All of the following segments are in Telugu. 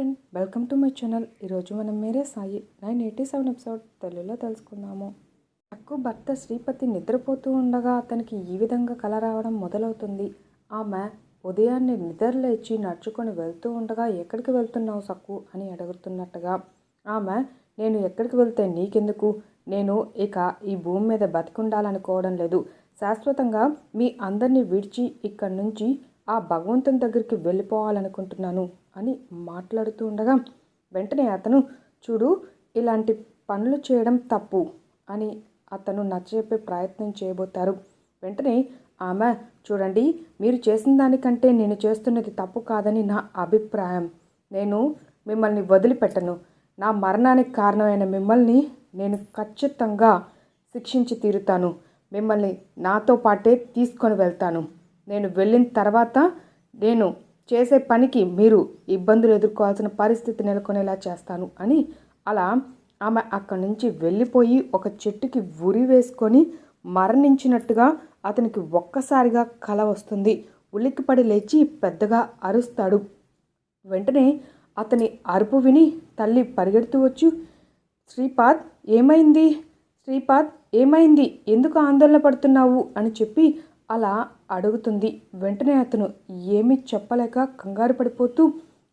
Friend welcome to my channel. ఈరోజు మనం Mere Sai nine eighty seven episode తెలుగులో తెలుసుకుందాము. అక్కు భర్త శ్రీపతి నిద్రపోతూ ఉండగా అతనికి ఈ విధంగా కల రావడం మొదలవుతుంది. ఆమె ఉదయాన్నే నిద్రలేచి నడుచుకొని వెళ్తూ ఉండగా ఎక్కడికి వెళ్తున్నావు సక్కు? అని అడుగుతున్నట్టుగా. ఆమె నేను ఎక్కడికి వెళ్తే నీకెందుకు? నేను ఇక ఈ భూమి మీద బతికుండాలనుకోవడం లేదు. శాశ్వతంగా మీ అందరినీ విడిచి ఇక్కడి నుంచి ఆ భగవంతుని దగ్గరికి వెళ్ళిపోవాలనుకుంటున్నాను. అని మాట్లాడుతూ ఉండగా వెంటనే అతను చూడు ఇలాంటి పనులు చేయడం తప్పు అని అతను నచ్చజెప్పే ప్రయత్నం చేయబోతారు. వెంటనే ఆమె చూడండి మీరు చేసిన దానికంటే నేను చేస్తున్నది తప్పు కాదని నా అభిప్రాయం. నేను మిమ్మల్ని వదిలిపెట్టను. నా మరణానికి కారణమైన మిమ్మల్ని నేను ఖచ్చితంగా శిక్షించి తీరుతాను. మిమ్మల్ని నాతో పాటే తీసుకొని వెళ్తాను. నేను వెళ్ళిన తర్వాత నేను చేసే పనికి మీరు ఇబ్బందులు ఎదుర్కోవాల్సిన పరిస్థితి నెలకొనేలా చేస్తాను అని అలా ఆమె అక్కడి నుంచి వెళ్ళిపోయి ఒక చెట్టుకి ఉరి వేసుకొని మరణించినట్టుగా అతనికి ఒక్కసారిగా కల వస్తుంది. ఉలిక్కిపడి లేచి పెద్దగా అరుస్తాడు. వెంటనే అతని అరుపు విని తల్లి పరిగెడుతూ వచ్చు శ్రీపాద్ ఏమైంది? శ్రీపాద్ ఏమైంది? ఎందుకు ఆందోళన పడుతున్నావు? అని చెప్పి అలా అడుగుతుంది. వెంటనే అతను ఏమీ చెప్పలేక కంగారు పడిపోతూ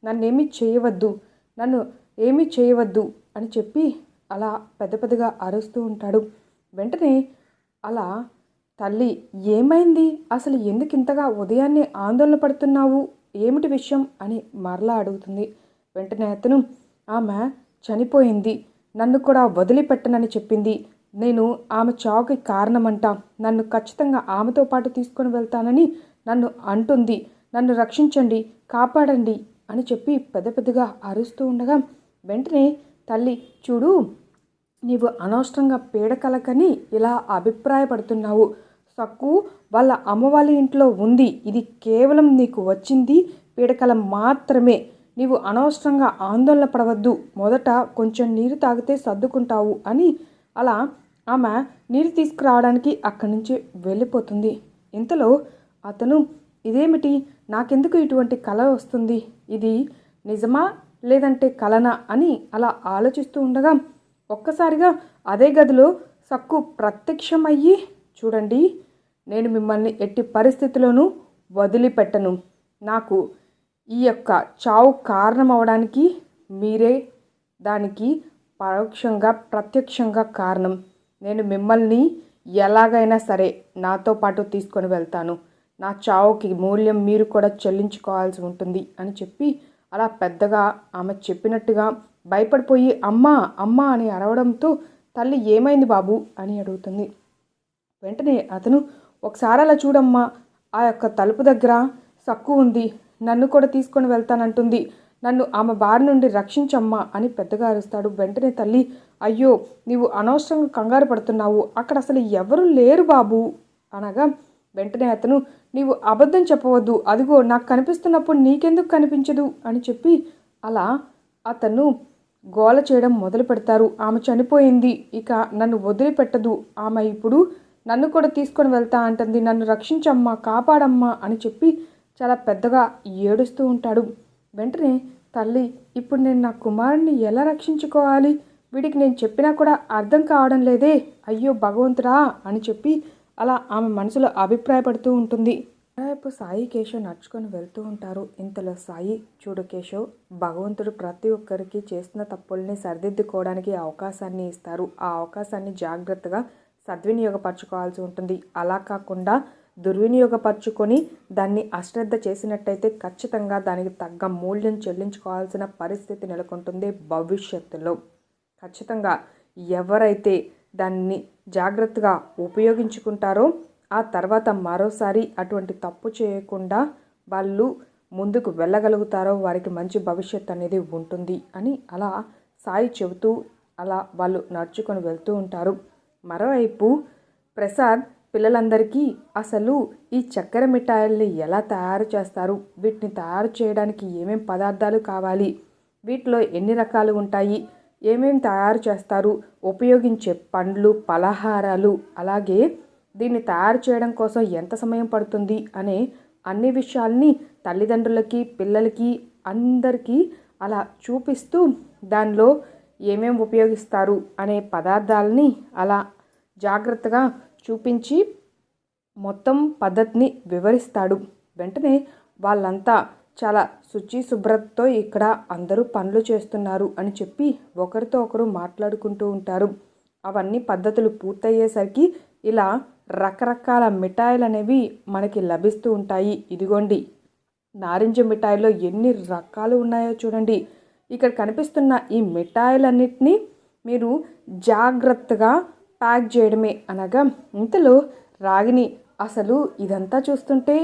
నన్నేమీ చేయవద్దు నన్ను ఏమీ చేయవద్దు అని చెప్పి అలా పెద్ద పెద్దగా అరుస్తూ ఉంటాడు. వెంటనే అలా తల్లి ఏమైంది? అసలు ఎందుకు ఇంతగా ఉదయాన్నే ఆందోళన పడుతున్నావు? ఏమిటి విషయం? అని మరలా అడుగుతుంది. వెంటనే అతను ఆమె చనిపోయింది నన్ను కూడా వదిలిపెట్టనని చెప్పింది. నేను ఆమె చావుకి కారణమంట. నన్ను ఖచ్చితంగా ఆమెతో పాటు తీసుకొని వెళ్తానని నన్ను అంటుంది. నన్ను రక్షించండి కాపాడండి అని చెప్పి పెద్ద పెద్దగా అరుస్తూ ఉండగా వెంటనే తల్లి చూడు నీవు అనవసరంగా పీడకలకని ఇలా అభిప్రాయపడుతున్నావు. సక్కు వాళ్ళ అమ్మవాళ్ళ ఇంట్లో ఉంది. ఇది కేవలం నీకు వచ్చింది పీడకల మాత్రమే. నీవు అనవసరంగా ఆందోళన పడవద్దు. మొదట కొంచెం నీరు తాగితే సర్దుకుంటావు అని అలా ఆమె నీరు తీసుకురావడానికి అక్కడి నుంచి వెళ్ళిపోతుంది. ఇంతలో అతను ఇదేమిటి? నాకెందుకు ఇటువంటి కళ వస్తుంది? ఇది నిజమా? లేదంటే కలనా? అని అలా ఆలోచిస్తూ ఉండగా ఒక్కసారిగా అదే గదిలో సక్కు ప్రత్యక్షమయ్యి చూడండి నేను మిమ్మల్ని ఎట్టి పరిస్థితిలోనూ వదిలిపెట్టను. నాకు ఈ యొక్క చావు కారణం అవడానికి మీరే దానికి పరోక్షంగా ప్రత్యక్షంగా కారణం. నేను మిమ్మల్ని ఎలాగైనా సరే నాతో పాటు తీసుకొని వెళ్తాను. నా చావుకి మూల్యం మీరు కూడా చెల్లించుకోవాల్సి ఉంటుంది అని చెప్పి అలా పెద్దగా ఆమె చెప్పినట్టుగా భయపడిపోయి అమ్మా అమ్మా అని అరవడంతో తల్లి ఏమైంది బాబు? అని అడుగుతుంది. వెంటనే అతను ఒకసారి అలా చూడమ్మా ఆ యొక్క తలుపు దగ్గర సక్కు ఉంది. నన్ను కూడా తీసుకొని వెళ్తానంటుంది. నన్ను ఆమె బారి నుండి రక్షించమ్మా అని పెద్దగా అరుస్తాడు వెంటనే తల్లి అయ్యో నీవు అనవసరంగా కంగారు పడుతున్నావు. అక్కడ అసలు ఎవరు లేరు బాబు? అనగా వెంటనే అతను నీవు అబద్ధం చెప్పవద్దు. అదిగో నాకు కనిపిస్తున్నప్పుడు నీకెందుకు కనిపించదు? అని చెప్పి అలా అతను గోల చేయడం మొదలు పెడతారు. ఆమె చనిపోయింది. ఇక నన్ను వదిలిపెట్టదు. ఆమె ఇప్పుడు నన్ను కూడా తీసుకొని వెళ్తా అంటుంది. నన్ను రక్షించమ్మా కాపాడమ్మా అని చెప్పి చాలా పెద్దగా ఏడుస్తూ ఉంటాడు. వెంటనే తల్లి ఇప్పుడు నేను నా కుమారుణ్ణి ఎలా రక్షించుకోవాలి? వీడికి నేను చెప్పినా కూడా అర్థం కావడం లేదే. అయ్యో భగవంతుడా అని చెప్పి అలా ఆమె మనసులో అభిప్రాయపడుతూ ఉంటుంది. రేపు సాయి కేశవ్ నడుచుకొని వెళ్తూ ఉంటారు. ఇంతలో సాయి చూడు కేశవ్ భగవంతుడు ప్రతి ఒక్కరికి చేస్తున్న తప్పుల్ని సరిదిద్దుకోవడానికి అవకాశాన్ని ఇస్తారు. ఆ అవకాశాన్ని జాగ్రత్తగా సద్వినియోగపరచుకోవాల్సి ఉంటుంది. అలా కాకుండా దుర్వినియోగపరుచుకొని దాన్ని అశ్రద్ధ చేసినట్టయితే ఖచ్చితంగా దానికి తగ్గ మూల్యం చెల్లించుకోవాల్సిన పరిస్థితి నెలకొంటుంది భవిష్యత్తులో. ఖచ్చితంగా ఎవరైతే దాన్ని జాగ్రత్తగా ఉపయోగించుకుంటారో ఆ తర్వాత మరోసారి అటువంటి తప్పు చేయకుండా వాళ్ళు ముందుకు వెళ్ళగలుగుతారో వారికి మంచి భవిష్యత్తు అనేది ఉంటుంది అని అలా సాయి చెబుతూ అలా వాళ్ళు నడుచుకొని వెళ్తూ ఉంటారు. మరోవైపు ప్రసాద్ పిల్లలందరికీ అసలు ఈ చక్కెర మిఠాయిల్ని ఎలా తయారు చేస్తారు? వీటిని తయారు చేయడానికి ఏమేం పదార్థాలు కావాలి? వీటిలో ఎన్ని రకాలు ఉంటాయి? ఏమేం తయారు చేస్తారు? ఉపయోగించే పండ్లు పలహారాలు అలాగే దీన్ని తయారు చేయడం కోసం ఎంత సమయం పడుతుంది? అనే అన్ని విషయాల్ని తల్లిదండ్రులకి పిల్లలకి అందరికీ అలా చూపిస్తూ దానిలో ఏమేం ఉపయోగిస్తారు? అనే పదార్థాలని అలా జాగ్రత్తగా చూపించి మొత్తం పద్ధతిని వివరిస్తాడు. వెంటనే వాళ్ళంతా చాలా శుచి శుభ్రతతో ఇక్కడ అందరూ పనులు చేస్తున్నారు అని చెప్పి ఒకరితో ఒకరు మాట్లాడుకుంటూ ఉంటారు. అవన్నీ పద్ధతులు పూర్తయ్యేసరికి ఇలా రకరకాల మిఠాయిలు అనేవి మనకి లభిస్తూ ఉంటాయి. ఇదిగోండి నారింజ మిఠాయిలో ఎన్ని రకాలు ఉన్నాయో చూడండి. ఇక్కడ కనిపిస్తున్న ఈ మిఠాయిలన్నిటినీ మీరు జాగ్రత్తగా ప్యాక్ చేయడమే అనగా ఇంతలో రాగిని అసలు ఇదంతా చూస్తుంటే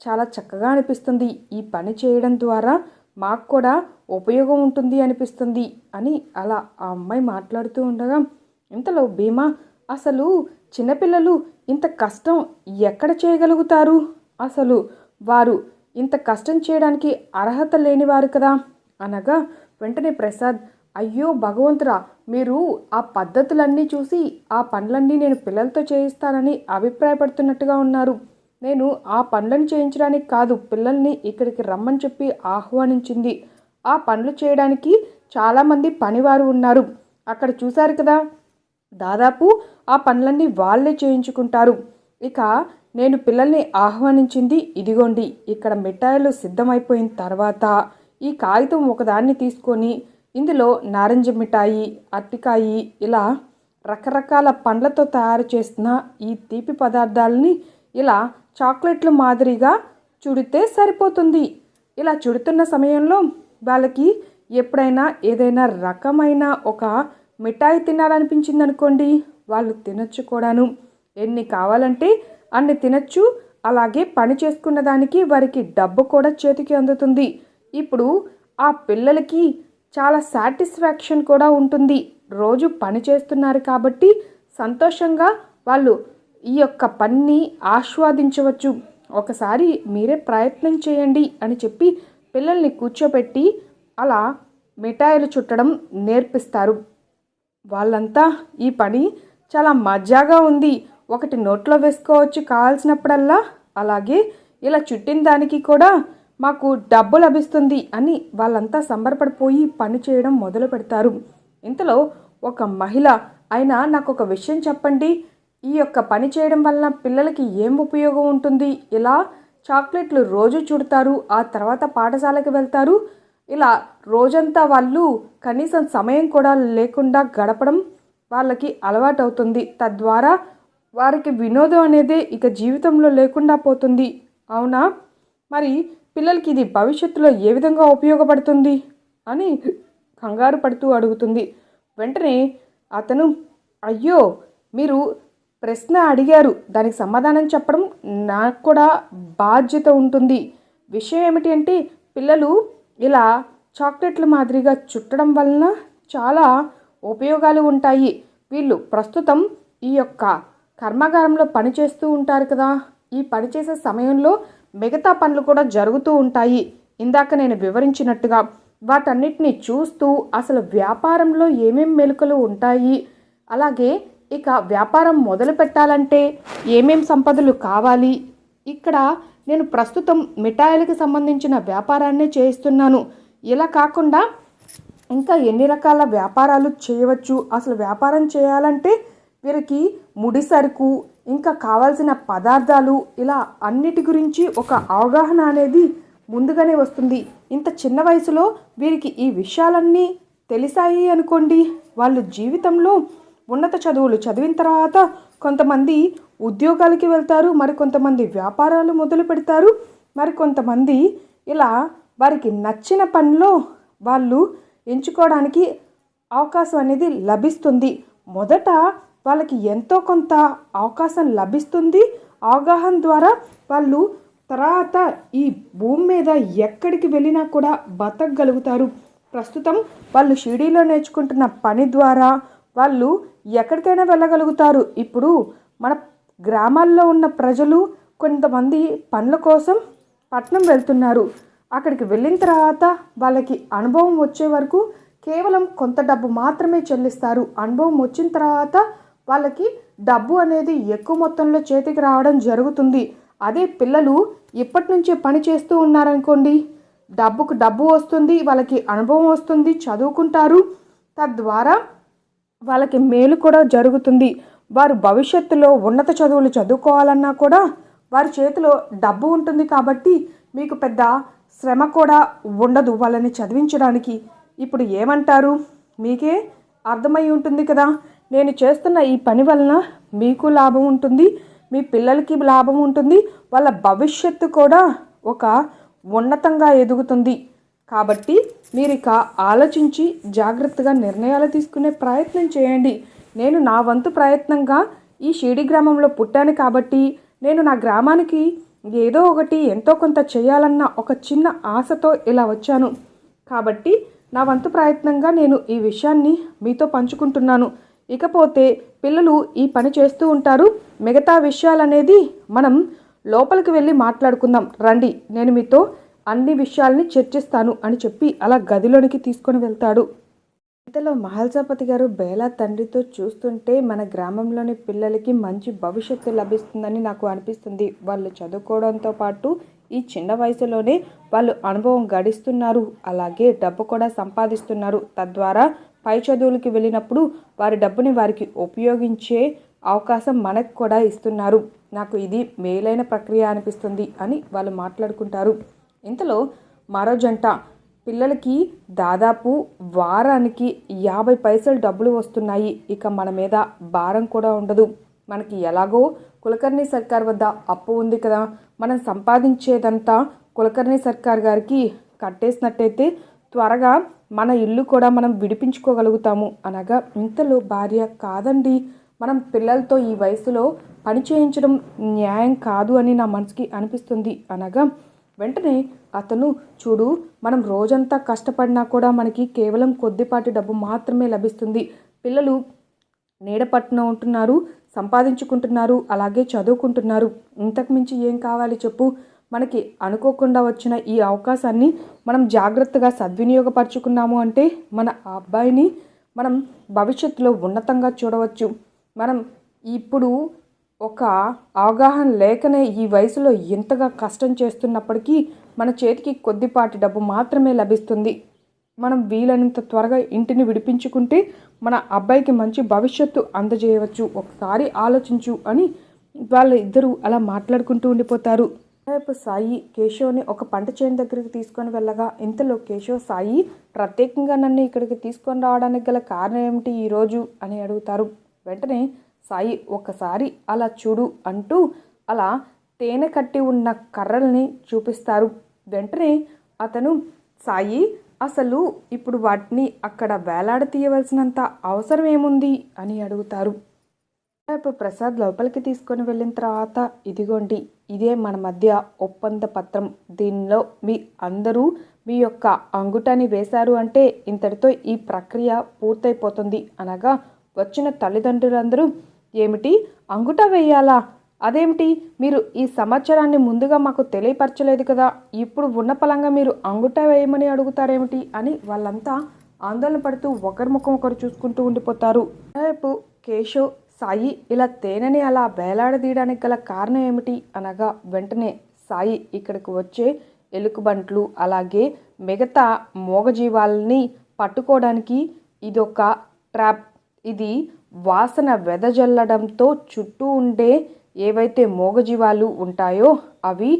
చాలా చక్కగా అనిపిస్తుంది. ఈ పని చేయడం ద్వారా మాకు కూడా ఉపయోగం ఉంటుంది అనిపిస్తుంది అని అలా ఆ అమ్మాయి మాట్లాడుతూ ఉండగా ఇంతలో భీమా అసలు చిన్నపిల్లలు ఇంత కష్టం ఎక్కడ చేయగలుగుతారు? అసలు వారు ఇంత కష్టం చేయడానికి అర్హత లేనివారు కదా? అనగా వెంటనే ప్రసాద్ అయ్యో భగవంతురా మీరు ఆ పద్ధతులన్నీ చూసి ఆ పనులన్నీ నేను పిల్లలతో చేయిస్తానని అభిప్రాయపడుతున్నట్టుగా ఉన్నారు. నేను ఆ పనులను చేయించడానికి కాదు పిల్లల్ని ఇక్కడికి రమ్మని చెప్పి ఆహ్వానించింది. ఆ పనులు చేయడానికి చాలామంది పనివారు ఉన్నారు. అక్కడ చూశారు కదా? దాదాపు ఆ పనులన్నీ వాళ్ళే చేయించుకుంటారు. ఇక నేను పిల్లల్ని ఆహ్వానించింది ఇదిగోండి ఇక్కడ మిఠాయిలు సిద్ధమైపోయిన తర్వాత ఈ కాగితం ఒకదాన్ని తీసుకొని ఇందులో నారింజ మిఠాయి అరటికాయి ఇలా రకరకాల పండ్లతో తయారు చేసిన ఈ తీపి పదార్థాలని ఇలా చాక్లెట్లు మాదిరిగా చుడితే సరిపోతుంది. ఇలా చుడుతున్న సమయంలో వాళ్ళకి ఎప్పుడైనా ఏదైనా రకమైన ఒక మిఠాయి తినాలనిపించింది అనుకోండి వాళ్ళు తినచ్చు కూడాను. ఎన్ని కావాలంటే అన్ని తినచ్చు. అలాగే పని చేసుకున్న దానికి వారికి డబ్బు కూడా చేతికి అందుతుంది. ఇప్పుడు ఆ పిల్లలకి చాలా సాటిస్ఫాక్షన్ కూడా ఉంటుంది. రోజు పని చేస్తున్నారు కాబట్టి సంతోషంగా వాళ్ళు ఈ యొక్క పనిని ఆస్వాదించవచ్చు. ఒకసారి మీరే ప్రయత్నం చేయండి అని చెప్పి పిల్లల్ని కూర్చోబెట్టి అలా మిఠాయిలు చుట్టడం నేర్పిస్తారు. వాళ్ళంతా ఈ పని చాలా మజాగా ఉంది. ఒకటి నోట్లో వేసుకోవచ్చు కావాల్సినప్పుడల్లా. అలాగే ఇలా చుట్టిన దానికి కూడా మాకు డబ్బు లభిస్తుంది అని వాళ్ళంతా సంబరపడిపోయి పని చేయడం మొదలు పెడతారు. ఇంతలో ఒక మహిళ అయినా నాకు ఒక విషయం చెప్పండి. ఈ యొక్క పని చేయడం వలన పిల్లలకి ఏం ఉపయోగం ఉంటుంది? ఇలా చాక్లెట్లు రోజు చుడతారు ఆ తర్వాత పాఠశాలకు వెళ్తారు. ఇలా రోజంతా వాళ్ళు కనీసం సమయం కూడా లేకుండా గడపడం వాళ్ళకి అలవాటు అవుతుంది తద్వారా వారికి వినోదం అనేది ఇక జీవితంలో లేకుండా పోతుంది. అవునా? మరి పిల్లలకి ఇది భవిష్యత్తులో ఏ విధంగా ఉపయోగపడుతుంది? అని కంగారు పడుతూ అడుగుతుంది. వెంటనే అతను అయ్యో మీరు ప్రశ్న అడిగారు. దానికి సమాధానం చెప్పడం నాకు కూడా బాధ్యత ఉంటుంది. విషయం ఏమిటి అంటే పిల్లలు ఇలా చాక్లెట్ల మాదిరిగా చుట్టడం వలన చాలా ఉపయోగాలు ఉంటాయి. వీళ్ళు ప్రస్తుతం ఈ యొక్క కర్మాగారంలో పనిచేస్తూ ఉంటారు కదా. ఈ పనిచేసే సమయంలో మిగతా పనులు కూడా జరుగుతూ ఉంటాయి. ఇందాక నేను వివరించినట్టుగా వాటన్నిటిని చూస్తూ అసలు వ్యాపారంలో ఏమేం మెలకులు ఉంటాయి? అలాగే ఇక వ్యాపారం మొదలు పెట్టాలంటే ఏమేం సంపదలు కావాలి? ఇక్కడ నేను ప్రస్తుతం మిఠాయిలకు సంబంధించిన వ్యాపారాన్నే చేయిస్తున్నాను. ఇలా కాకుండా ఇంకా ఎన్ని రకాల వ్యాపారాలు చేయవచ్చు? అసలు వ్యాపారం చేయాలంటే వీరికి ముడి సరుకు ఇంకా కావాల్సిన పదార్థాలు ఇలా అన్నిటి గురించి ఒక అవగాహన అనేది ముందుగానే వస్తుంది. ఇంత చిన్న వయసులో వీరికి ఈ విషయాలన్నీ తెలిసాయి అనుకోండి. వాళ్ళు జీవితంలో ఉన్నత చదువులు చదివిన తర్వాత కొంతమంది ఉద్యోగాలకి వెళ్తారు మరి కొంతమంది వ్యాపారాలు మొదలు పెడతారు మరి కొంతమంది ఇలా వారికి నచ్చిన పనిలో వాళ్ళు ఎంచుకోవడానికి అవకాశం అనేది లభిస్తుంది. మొదట వాళ్ళకి ఎంతో కొంత అవకాశం లభిస్తుంది. అవగాహన ద్వారా వాళ్ళు తర్వాత ఈ భూమి మీద ఎక్కడికి వెళ్ళినా కూడా బతకగలుగుతారు. ప్రస్తుతం వాళ్ళు షిడీలో నేర్చుకుంటున్న పని ద్వారా వాళ్ళు ఎక్కడికైనా వెళ్ళగలుగుతారు. ఇప్పుడు మన గ్రామాల్లో ఉన్న ప్రజలు కొంతమంది పనుల కోసం పట్నం వెళ్తున్నారు. అక్కడికి వెళ్ళిన తర్వాత వాళ్ళకి అనుభవం వచ్చే వరకు కేవలం కొంత డబ్బు మాత్రమే చెల్లిస్తారు. అనుభవం వచ్చిన తర్వాత వాళ్ళకి డబ్బు అనేది ఎక్కువ మొత్తంలో చేతికి రావడం జరుగుతుంది. అదే పిల్లలు ఇప్పటి నుంచే పని చేస్తూ ఉన్నారనుకోండి. డబ్బుకు డబ్బు వస్తుంది వాళ్ళకి అనుభవం వస్తుంది చదువుకుంటారు. తద్వారా వాళ్ళకి మేలు కూడా జరుగుతుంది. వారు భవిష్యత్తులో ఉన్నత చదువులు చదువుకోవాలన్నా కూడా వారి చేతిలో డబ్బు ఉంటుంది కాబట్టి మీకు పెద్ద శ్రమ కూడా ఉండదు వాళ్ళని చదివించడానికి. ఇప్పుడు ఏమంటారు? మీకే అర్థమై ఉంటుంది కదా. నేను చేస్తున్న ఈ పని వలన మీకు లాభం ఉంటుంది మీ పిల్లలకి లాభం ఉంటుంది వాళ్ళ భవిష్యత్తు కూడా ఒక ఉన్నతంగా ఎదుగుతుంది. కాబట్టి మీరు ఇక ఆలోచించి జాగ్రత్తగా నిర్ణయాలు తీసుకునే ప్రయత్నం చేయండి. నేను నా వంతు ప్రయత్నంగా ఈ షిరిడి గ్రామంలో పుట్టాను కాబట్టి నేను నా గ్రామానికి ఏదో ఒకటి ఎంతో కొంత చేయాలన్న ఒక చిన్న ఆశతో ఇలా వచ్చాను. కాబట్టి నా వంతు ప్రయత్నంగా నేను ఈ విషయాన్ని మీతో పంచుకుంటున్నాను. ఇకపోతే పిల్లలు ఈ పని చేస్తూ ఉంటారు. మిగతా విషయాలనేది మనం లోపలికి వెళ్ళి మాట్లాడుకుందాం. రండి నేను మీతో అన్ని విషయాల్ని చర్చిస్తాను అని చెప్పి అలా గదిలోనికి తీసుకొని వెళ్తాడు. ఇంతలో మహల్సాపతి గారు బేలా తండ్రితో చూస్తుంటే మన గ్రామంలోని పిల్లలకి మంచి భవిష్యత్తు లభిస్తుందని నాకు అనిపిస్తుంది. వాళ్ళు చదువుకోవడంతో పాటు ఈ చిన్న వయసులోనే వాళ్ళు అనుభవం గడిస్తున్నారు. అలాగే డబ్బు కూడా సంపాదిస్తున్నారు. తద్వారా పై చదువులకి వెళ్ళినప్పుడు వారి డబ్బుని వారికి ఉపయోగించే అవకాశం మనకు కూడా ఇస్తున్నారు. నాకు ఇది మేలైన ప్రక్రియ అనిపిస్తుంది అని వాళ్ళు మాట్లాడుకుంటారు. ఇంతలో మరో జంట పిల్లలకి దాదాపు వారానికి యాభై పైసలు డబ్బులు వస్తున్నాయి. ఇక మన మీద భారం కూడా ఉండదు. మనకి ఎలాగో కులకర్ణి సర్కార్ వద్ద అప్పు ఉంది కదా. మనం సంపాదించేదంతా కులకర్ణి సర్కార్ గారికి కట్టేసినట్టయితే త్వరగా మన ఇల్లు కూడా మనం విడిపించుకోగలుగుతాము అనగా ఇంతలో భార్య కాదండి. మనం పిల్లలతో ఈ వయసులో పని చేయించడం న్యాయం కాదు అని నా మనసుకి అనిపిస్తుంది అనగా వెంటనే అతను చూడు మనం రోజంతా కష్టపడినా కూడా మనకి కేవలం కొద్దిపాటి డబ్బు మాత్రమే లభిస్తుంది. పిల్లలు నీడపట్న ఉంటున్నారు సంపాదించుకుంటున్నారు అలాగే చదువుకుంటున్నారు. ఇంతకు మించి ఏం కావాలి చెప్పు? మనకి అనుకోకుండా వచ్చిన ఈ అవకాశాన్ని మనం జాగ్రత్తగా సద్వినియోగపరుచుకున్నాము అంటే మన అబ్బాయిని మనం భవిష్యత్తులో ఉన్నతంగా చూడవచ్చు. మనం ఇప్పుడు ఒక అవగాహన లేకనే ఈ వయసులో ఎంతగా కష్టం చేస్తున్నప్పటికీ మన చేతికి కొద్దిపాటి డబ్బు మాత్రమే లభిస్తుంది. మనం వీలైనంత త్వరగా ఇంటిని విడిపించుకుంటే మన అబ్బాయికి మంచి భవిష్యత్తు అందజేయవచ్చు. ఒకసారి ఆలోచించు అని వాళ్ళ ఇద్దరు అలా మాట్లాడుకుంటూ ఉండిపోతారు. రేపు సాయి కేశవ్ని ఒక పంట చేను దగ్గరికి తీసుకొని వెళ్ళగా ఇంతలో కేశవ్ సాయి ప్రత్యేకంగా నన్ను ఇక్కడికి తీసుకొని రావడానికి గల కారణం ఏమిటి ఈరోజు అని అడుగుతారు. వెంటనే సాయి ఒకసారి అలా చూడు అంటూ అలా తేనె కట్టి ఉన్న కర్రల్ని చూపిస్తారు. వెంటనే అతను సాయి అసలు ఇప్పుడు వాటిని అక్కడ వేలాడ తీయవలసినంత అవసరం ఏముంది? అని అడుగుతారు. రేపు ప్రసాద్ లోపలికి తీసుకొని వెళ్ళిన తర్వాత ఇదిగోండి ఇదే మన మధ్య ఒప్పంద పత్రం. దీనిలో మీ అందరూ మీ యొక్క అంగుటాన్ని వేశారు అంటే ఇంతటితో ఈ ప్రక్రియ పూర్తయిపోతుంది. అనగా వచ్చిన తల్లిదండ్రులందరూ ఏమిటి? అంగుట వేయాలా? అదేమిటి? మీరు ఈ సమాచారాన్ని ముందుగా మాకు తెలియపరచలేదు కదా? ఇప్పుడు ఉన్న పలంగా మీరు అంగుట వేయమని అడుగుతారేమిటి? అని వాళ్ళంతా ఆందోళన పడుతూ ఒకరి ముఖం ఒకరు చూసుకుంటూ ఉండిపోతారు. రేపు కేశవ్ సాయి ఇలా తేనెని అలా వేలాడదీయడానికి గల కారణం ఏమిటి అనగా వెంటనే సాయి ఇక్కడికి వచ్చే ఎలుకబంట్లు అలాగే మిగతా మూగజీవాలని పట్టుకోవడానికి ఇదొక ట్రాప్. ఇది వాసన వెదజల్లడంతో చుట్టూ ఉండే ఏవైతే మూగజీవాలు ఉంటాయో అవి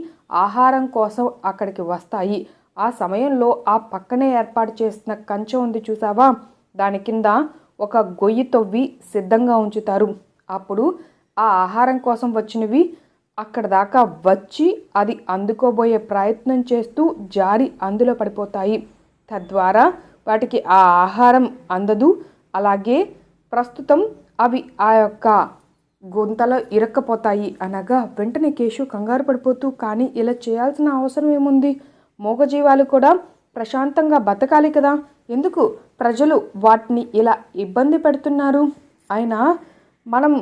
ఆహారం కోసం అక్కడికి వస్తాయి. ఆ సమయంలో ఆ పక్కనే ఏర్పాటు చేసిన కంచె ఉంది చూసావా? దాని కింద ఒక గొయ్యి తవ్వి సిద్ధంగా ఉంచుతారు. అప్పుడు ఆ ఆహారం కోసం వచ్చినవి అక్కడ దాకా వచ్చి అది అందుకోబోయే ప్రయత్నం చేస్తూ జారి అందులో పడిపోతాయి. తద్వారా వాటికి ఆ ఆహారం అందదు. అలాగే ప్రస్తుతం అవి ఆ యొక్క గుంతలో ఇరక్కపోతాయి అనగా వెంటనే కేశు కంగారు పడిపోతూ కానీ ఇలా చేయాల్సిన అవసరం ఏముంది? మూగజీవాలు కూడా ప్రశాంతంగా బతకాలి కదా. ఎందుకు ప్రజలు వాటిని ఇలా ఇబ్బంది పెడుతున్నారు? అయినా మనం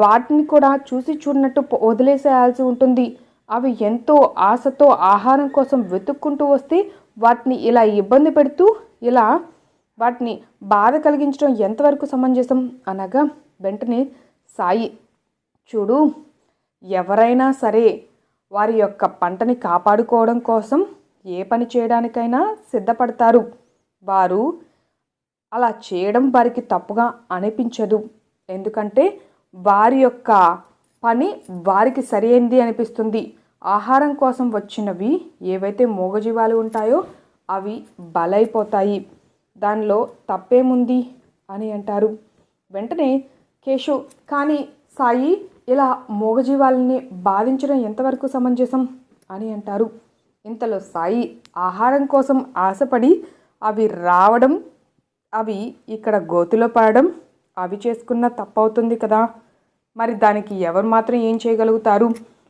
వాటిని కూడా చూసి చూడనట్టు వదిలేసేయాల్సి ఉంటుంది. అవి ఎంతో ఆశతో ఆహారం కోసం వెతుక్కుంటూ వస్తే వాటిని ఇలా ఇబ్బంది పెడుతూ ఇలా వాటిని బాధ కలిగించడం ఎంతవరకు సమంజసం? అనగా వెంటనే సాయి చూడు ఎవరైనా సరే వారి యొక్క పంటని కాపాడుకోవడం కోసం ఏ పని చేయడానికైనా సిద్ధపడతారు. వారు అలా చేయడం వారికి తప్పుగా అనిపించదు. ఎందుకంటే వారి యొక్క పని వారికి సరైనది అనిపిస్తుంది. ఆహారం కోసం వచ్చినవి ఏవైతే మూగజీవాలు ఉంటాయో అవి బలైపోతాయి. దానిలో తప్పేముంది అని అంటారు. వెంటనే కేశు కానీ సాయి ఇలా మూగజీవాలని బాధించడం ఎంతవరకు సమంజసం? అని అంటారు. ఇంతలో సాయి ఆహారం కోసం ఆశపడి అవి రావడం అవి ఇక్కడ గోతిలో పడడం అవి చేసుకున్న తప్పవుతుంది కదా. మరి దానికి ఎవరు మాత్రం ఏం చేయగలుగుతారు?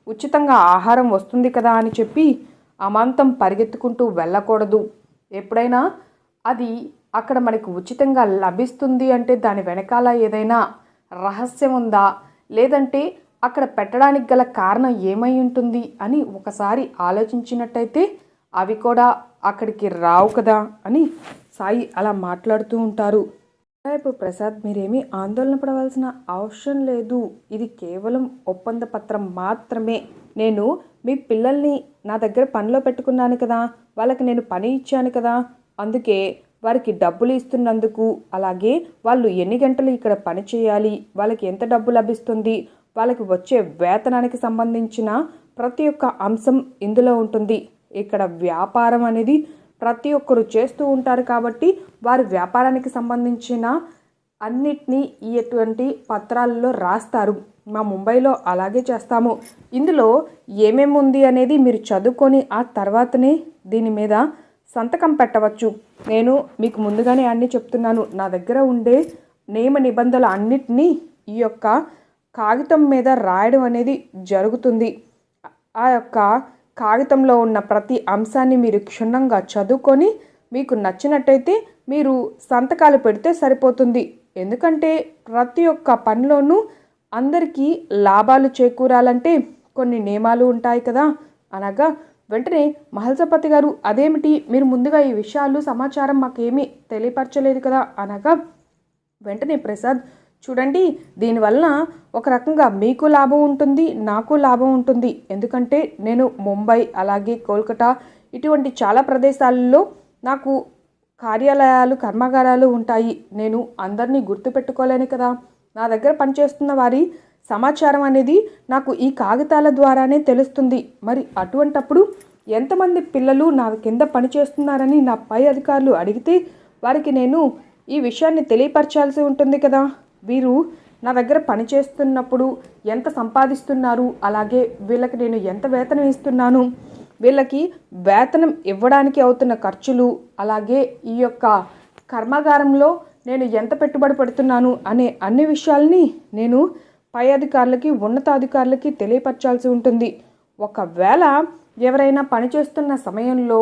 ఉచితంగా ఆహారం వస్తుంది కదా అని చెప్పి అమాంతం పరిగెత్తుకుంటూ వెళ్ళకూడదు. ఎప్పుడైనా అది అక్కడ మనకు ఉచితంగా లభిస్తుంది అంటే దాని వెనకాల ఏదైనా రహస్యం ఉందా? లేదంటే అక్కడ పెట్టడానికి గల కారణం ఏమై ఉంటుంది అని ఒకసారి ఆలోచించినట్టయితే అవి కూడా అక్కడికి రావు కదా అని సాయి అలా మాట్లాడుతూ ఉంటారు. రేపు ప్రసాద్ మీరేమీ ఆందోళన పడవలసిన అవసరం లేదు. ఇది కేవలం ఒప్పంద పత్రం మాత్రమే. నేను మీ పిల్లల్ని నా దగ్గర పనిలో పెట్టుకున్నాను కదా. వాళ్ళకి నేను పని ఇచ్చాను కదా. అందుకే వారికి డబ్బులు ఇస్తున్నందుకు అలాగే వాళ్ళు ఎన్ని గంటలు ఇక్కడ పని చేయాలి వాళ్ళకి ఎంత డబ్బు లభిస్తుంది వాళ్ళకి వచ్చే వేతనానికి సంబంధించిన ప్రతి ఒక్క అంశం ఇందులో ఉంటుంది. ఇక్కడ వ్యాపారం అనేది ప్రతి ఒక్కరు చేస్తూ ఉంటారు కాబట్టి వారి వ్యాపారానికి సంబంధించిన అన్నిటినీ ఇటువంటి ఎటువంటి పత్రాల్లో రాస్తారు. మా ముంబైలో అలాగే చేస్తాము. ఇందులో ఏమేమి ఉంది అనేది మీరు చదువుకొని ఆ తర్వాతనే దీని మీద సంతకం పెట్టవచ్చు. నేను మీకు ముందుగానే అన్నీ చెప్తున్నాను. నా దగ్గర ఉండే నియమ నిబంధనలు అన్నిటినీ ఈ యొక్క కాగితం మీద రాయడం అనేది జరుగుతుంది. ఆ యొక్క కాగితంలో ఉన్న ప్రతి అంశాన్ని మీరు క్షుణ్ణంగా చదువుకొని మీకు నచ్చినట్టయితే మీరు సంతకాలు పెడితే సరిపోతుంది. ఎందుకంటే ప్రతి ఒక్క పనిలోనూ అందరికీ లాభాలు చేకూరాలంటే కొన్ని నియమాలు ఉంటాయి కదా. అనగా వెంటనే మహల్సపతి గారు అదేమిటి? మీరు ముందుగా ఈ విషయాలు సమాచారం మాకేమీ తెలియపరచలేదు కదా. అనగా వెంటనే ప్రసాద్ చూడండి దీనివలన ఒక రకంగా మీకు లాభం ఉంటుంది నాకు లాభం ఉంటుంది. ఎందుకంటే నేను ముంబై అలాగే కోల్కతా ఇటువంటి చాలా ప్రదేశాలలో నాకు కార్యాలయాలు కర్మాగారాలు ఉంటాయి. నేను అందరినీ గుర్తుపెట్టుకోలేను కదా. నా దగ్గర పనిచేస్తున్న వారి సమాచారం అనేది నాకు ఈ కాగితాల ద్వారానే తెలుస్తుంది. మరి అటువంటప్పుడు ఎంతమంది పిల్లలు నా కింద పనిచేస్తున్నారని నా పై అధికారులు అడిగితే వారికి నేను ఈ విషయాన్ని తెలియపరచాల్సి ఉంటుంది కదా. వీరు నా దగ్గర పనిచేస్తున్నప్పుడు ఎంత సంపాదిస్తున్నారు? అలాగే వీళ్ళకి నేను ఎంత వేతనం ఇస్తున్నాను? వీళ్ళకి వేతనం ఇవ్వడానికి అవుతున్న ఖర్చులు అలాగే ఈ యొక్క కర్మాగారంలో నేను ఎంత పెట్టుబడి పెడుతున్నాను అనే అన్ని విషయాల్ని నేను పై అధికారులకి ఉన్నతాధికారులకి తెలియపరచాల్సి ఉంటుంది. ఒకవేళ ఎవరైనా పనిచేస్తున్న సమయంలో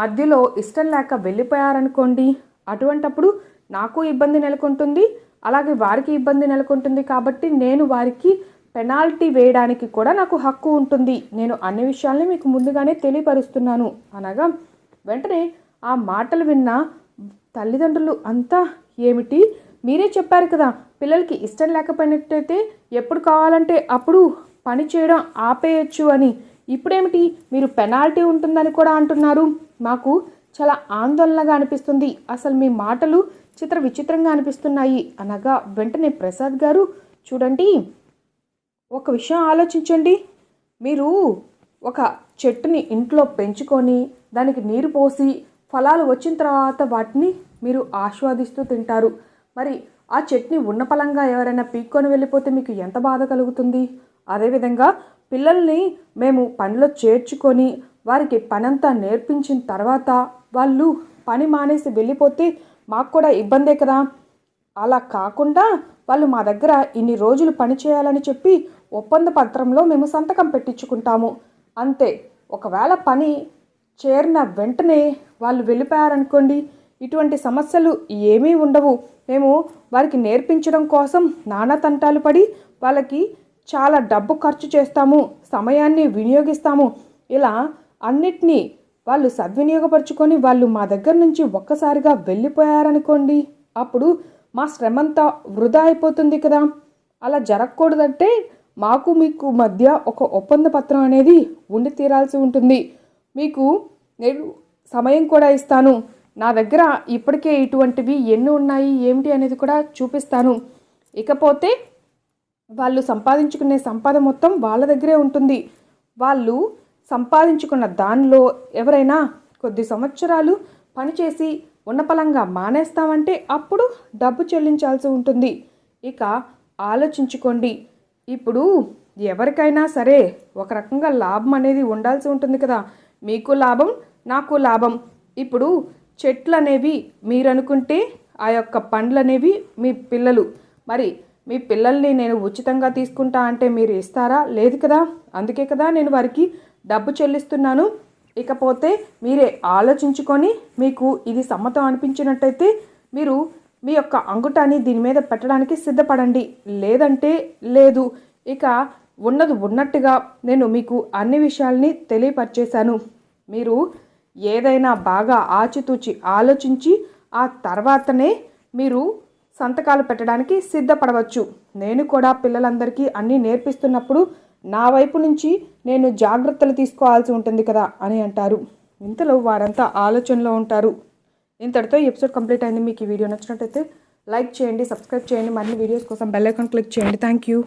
మధ్యలో ఇష్టం లేక వెళ్ళిపోయారనుకోండి అటువంటప్పుడు నాకు ఇబ్బంది నెలకొంటుంది. అలాగే వారికి ఇబ్బంది నెలకొంటుంది కాబట్టి నేను వారికి పెనాల్టీ వేయడానికి కూడా నాకు హక్కు ఉంటుంది. నేను అన్ని విషయాల్ని మీకు ముందుగానే తెలియపరుస్తున్నాను. అనగా వెంటనే ఆ మాటలు విన్న తల్లిదండ్రులు అంతా ఏమిటి? మీరే చెప్పారు కదా పిల్లలకి ఇష్టం లేకపోయినట్టయితే ఎప్పుడు కావాలంటే అప్పుడు పని చేయడం ఆపేయచ్చు అని. ఇప్పుడేమిటి? మీరు పెనాల్టీ ఉంటుందని కూడా అంటున్నారు. మాకు చాలా ఆందోళనగా అనిపిస్తుంది. అసలు మీ మాటలు చిత్ర విచిత్రంగా అనిపిస్తున్నాయి. అనగా వెంటనే ప్రసాద్ గారు చూడండి ఒక విషయం ఆలోచించండి. మీరు ఒక చెట్టుని ఇంట్లో పెంచుకొని దానికి నీరు పోసి ఫలాలు వచ్చిన తర్వాత వాటిని మీరు ఆస్వాదిస్తూ తింటారు. మరి ఆ చట్నీ ఉన్నపలంగా ఎవరైనా పీక్కొని వెళ్ళిపోతే మీకు ఎంత బాధ కలుగుతుంది? అదేవిధంగా పిల్లల్ని మేము పనిలో చేర్చుకొని వారికి పనంతా నేర్పించిన తర్వాత వాళ్ళు పని మానేసి వెళ్ళిపోతే మాకు కూడా ఇబ్బందే కదా. అలా కాకుండా వాళ్ళు మా దగ్గర ఇన్ని రోజులు పని చేయాలని చెప్పి ఒప్పంద పత్రంలో మేము సంతకం పెట్టించుకుంటాము. అంతే. ఒకవేళ పని చేరిన వెంటనే వాళ్ళు వెళ్ళిపోయారనుకోండి ఇటువంటి సమస్యలు ఏమీ ఉండవు. మేము వారికి నేర్పించడం కోసం నానా తంటాలు పడి వాళ్ళకి చాలా డబ్బు ఖర్చు చేస్తాము సమయాన్ని వినియోగిస్తాము. ఇలా అన్నిటినీ వాళ్ళు సద్వినియోగపరుచుకొని వాళ్ళు మా దగ్గర నుంచి ఒక్కసారిగా వెళ్ళిపోయారనుకోండి అప్పుడు మా శ్రమంతా వృధా అయిపోతుంది కదా. అలా జరగకూడదంటే మాకు మీకు మధ్య ఒక ఒప్పంద పత్రం అనేది ఉండి తీరాల్సి ఉంటుంది. మీకు నేను సమయం కూడా ఇస్తాను. నా దగ్గర ఇప్పటికే ఇటువంటివి ఎన్ని ఉన్నాయి ఏమిటి అనేది కూడా చూపిస్తాను. ఇకపోతే వాళ్ళు సంపాదించుకునే సంపాద మొత్తం వాళ్ళ దగ్గరే ఉంటుంది. వాళ్ళు సంపాదించుకున్న దానిలో ఎవరైనా కొద్ది సంవత్సరాలు పనిచేసి ఉన్నపలంగా మానేస్తామంటే అప్పుడు డబ్బు చెల్లించాల్సి ఉంటుంది. ఇక ఆలోచించుకోండి. ఇప్పుడు ఎవరికైనా సరే ఒక రకంగా లాభం అనేది ఉండాల్సి ఉంటుంది కదా. మీకు లాభం నాకు లాభం. ఇప్పుడు చెట్లు అనేవి మీరు అనుకుంటే ఆ యొక్క పండ్లు అనేవి మీ పిల్లలు. మరి మీ పిల్లల్ని నేను ఉచితంగా తీసుకుంటా అంటే మీరు ఇస్తారా? లేదు కదా. అందుకే కదా నేను వారికి డబ్బు చెల్లిస్తున్నాను. ఇకపోతే మీరే ఆలోచించుకొని మీకు ఇది సమ్మతం అనిపించినట్టయితే మీరు మీ యొక్క అంగుటాన్ని దీని మీద పెట్టడానికి సిద్ధపడండి. లేదంటే లేదు. ఇక ఉన్నది ఉన్నట్టుగా నేను మీకు అన్ని విషయాల్ని తెలియపరిచేశాను. మీరు ఏదైనా బాగా ఆచితూచి ఆలోచించి ఆ తర్వాతనే మీరు సంతకాలు పెట్టడానికి సిద్ధపడవచ్చు. నేను కూడా పిల్లలందరికీ అన్నీ నేర్పిస్తున్నప్పుడు నా వైపు నుంచి నేను జాగ్రత్తలు తీసుకోవాల్సి ఉంటుంది కదా అని అంటారు. ఇంతలో వారంతా ఆలోచనలో ఉంటారు. ఇంతటితో ఎపిసోడ్ కంప్లీట్ అయింది. మీకు ఈ వీడియో నచ్చినట్టయితే లైక్ చేయండి సబ్స్క్రైబ్ చేయండి. మరిన్ని వీడియోస్ కోసం బెల్ ఐకాన్ క్లిక్ చేయండి. Thank you.